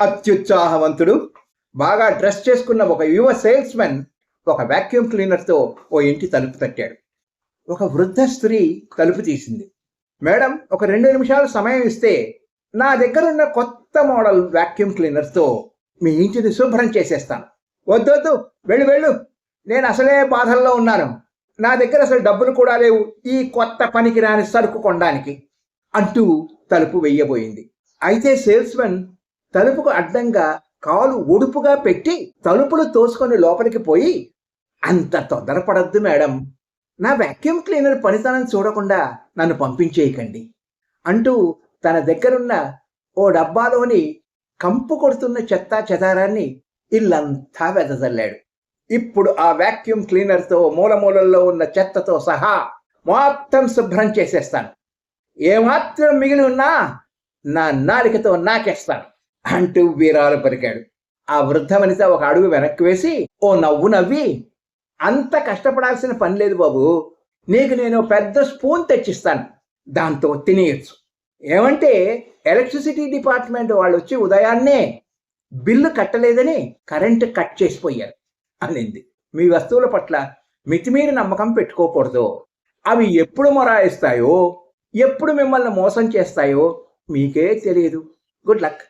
అత్యుత్సాహవంతుడు. బాగా డ్రెస్ చేసుకున్న ఒక యువ సేల్స్మెన్ ఒక వాక్యూమ్ క్లీనర్తో ఓ ఇంటి తలుపు తట్టాడు. ఒక వృద్ధ స్త్రీ తలుపు తీసింది. మేడం ఒక రెండు నిమిషాలు సమయం ఇస్తే నా దగ్గర ఉన్న కొత్త మోడల్ వాక్యూమ్ క్లీనర్తో మీ ఇంటిని శుభ్రం చేసేస్తాను. వద్దొద్దు వెళ్ళు వెళ్ళు. నేను అసలే బాధల్లో ఉన్నాను. నా దగ్గర అసలు డబ్బులు కూడా లేవు. ఈ కొత్త పనికి రాని సరుకు కొనడానికి అంటూ తలుపు వెయ్యబోయింది అయితే సేల్స్మెన్ తలుపుకు అడ్డంగా కాలు ఒడుపుగా పెట్టి తలుపులు తోసుకొని లోపలికి పోయి అంత తొందరపడద్దు మేడం. నా వాక్యూమ్ క్లీనర్ పనితనం చూడకుండా నన్ను పంపించేయకండి అంటూ తన దగ్గరున్న ఓ డబ్బాలోని కంపు కొడుతున్న చెత్త చెదారాన్ని ఇల్లంతా వెదజల్లాడు. ఇప్పుడు ఆ వాక్యూమ్ క్లీనర్తో మూలమూలల్లో ఉన్న చెత్తతో సహా మొత్తం శుభ్రం చేసేస్తాను. ఏమాత్రం మిగిలి ఉన్నా నా నాలికతో నాకేస్తాను. అంటూ వీరాలు పలికాడు. ఆ వృద్ధ మనిషి ఒక అడుగు వెనక్కి వేసి ఓ నవ్వు నవ్వి అంత కష్టపడాల్సిన పని లేదు బాబు. నీకు నేను పెద్ద స్పూన్ తెచ్చిస్తాను. దాంతో తినేయచ్చు. ఏమంటే ఎలక్ట్రిసిటీ డిపార్ట్మెంట్ వాళ్ళు వచ్చి ఉదయాన్నే బిల్లు కట్టలేదని కరెంటు కట్ చేసిపోయారు అనింది. మీ వస్తువుల పట్ల మితిమీరి నమ్మకం పెట్టుకోకూడదు. అవి ఎప్పుడు మొరాయిస్తాయో ఎప్పుడు మిమ్మల్ని మోసం చేస్తాయో మీకే తెలియదు గుడ్ లక్.